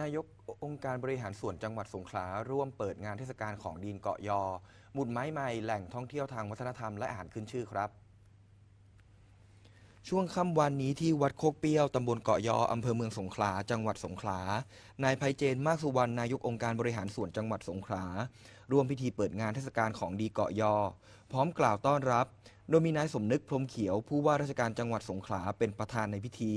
นายกองค์การบริหารส่วนจังหวัดสงขลาร่วมเปิดงานเทศกาลของดีนเกาะยอ หมุดไม้ใหม่แหล่งท่องเที่ยวทางวัฒนธรรมและอาหารขึ้นชื่อครับ ช่วงค่ำวันนี้ที่วัดโคกเปี้ยวตำบลเกาะยออำเภอเมืองสงขลา จังหวัดสงขลานายไพเจนมากสุวรรณนายกองค์การบริหารส่วนจังหวัดสงขลาร่วมพิธีเปิดงานเทศกาลของดีเกาะยอ พร้อมกล่าวต้อนรับ โดยมีนายสมนึกพรมเขียวผู้ว่าราชการจังหวัดสงขลาเป็นประธานในพิธี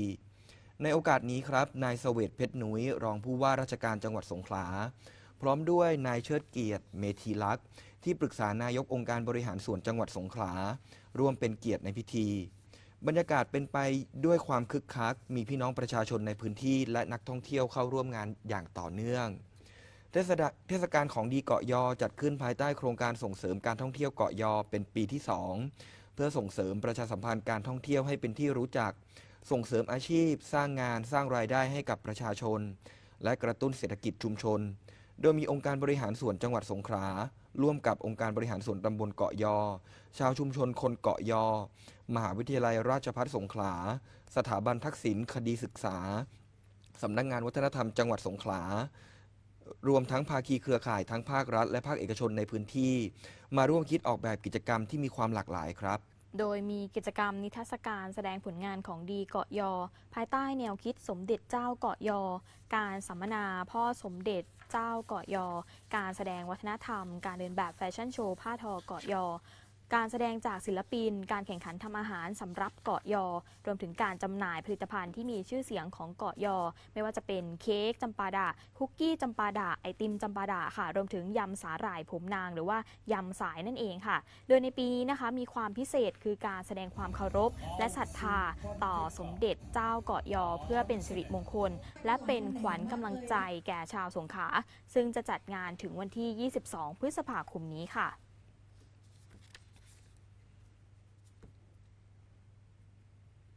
ในโอกาสนี้ครับ นายเสวตเพชรหนุยรองผู้ว่าราชการจังหวัดสงขลา พร้อมด้วยนายเชิดเกียรติ เมธีลักษ์ที่ปรึกษานายกองค์การบริหารส่วนจังหวัดสงขลา ร่วมเป็นเกียรติในพิธี บรรยากาศเป็นไปด้วยความคึกคัก มีพี่น้องประชาชนในพื้นที่และนักท่องเที่ยวเข้าร่วมงานอย่างต่อเนื่อง เทศดาเทศกาลของดีเกาะยอจัดขึ้นภายใต้โครงการส่งเสริมการท่องเที่ยวเกาะยอเป็นปีที่ 2 เพื่อส่งเสริมประชาสัมพันธ์การท่องเที่ยวให้เป็นที่รู้จัก ส่งเสริมอาชีพ สร้างงานสร้างรายได้ให้กับประชาชน และกระตุ้นเศรษฐกิจชุมชน โดยมีองค์การบริหารส่วนจังหวัดสงขลาร่วมกับองค์การบริหารส่วนตำบลเกาะยอ ชาวชุมชนคนเกาะยอ มหาวิทยาลัยราชภัฏสงขลา สถาบันทักษิณคดีศึกษา สำนักงานวัฒนธรรมจังหวัดสงขลารวมทั้งภาคีเครือข่ายทั้งภาครัฐ และภาคเอกชนในพื้นที่ มาร่วมคิดออกแบบกิจกรรมที่มีความหลากหลายครับ โดยมีกิจกรรมนิทรรศการแสดงผลงานของดีเกาะยอ ภายใต้แนวคิดสมเด็จเจ้าเกาะยอ การสัมมนาพ่อสมเด็จเจ้าเกาะยอ การแสดงวัฒนธรรม การเดินแบบแฟชั่นโชว์ผ้าทอเกาะยอ การแสดงจากศิลปิน การแข่งขันทำอาหารสำรับเกาะยอ รวมถึงการจำหน่ายผลิตภัณฑ์ที่มีชื่อเสียงของเกาะยอ ไม่ว่าจะเป็นเค้กจำปาดะคุกกี้จำปาดะไอติมจำปาดะค่ะ รวมถึงยำสาหร่ายผมนาง หรือว่ายำสายนั่นเองค่ะ โดยในปีนี้นะคะมีความพิเศษคือการแสดงความเคารพ และศรัทธาต่อสมเด็จเจ้าเกาะยอ เพื่อเป็นสิริมงคล และเป็นขวัญกำลังใจแก่ชาวสงขลาซึ่งจะจัดงานถึงวันที่ 22 พฤษภาคมนี้ค่ะ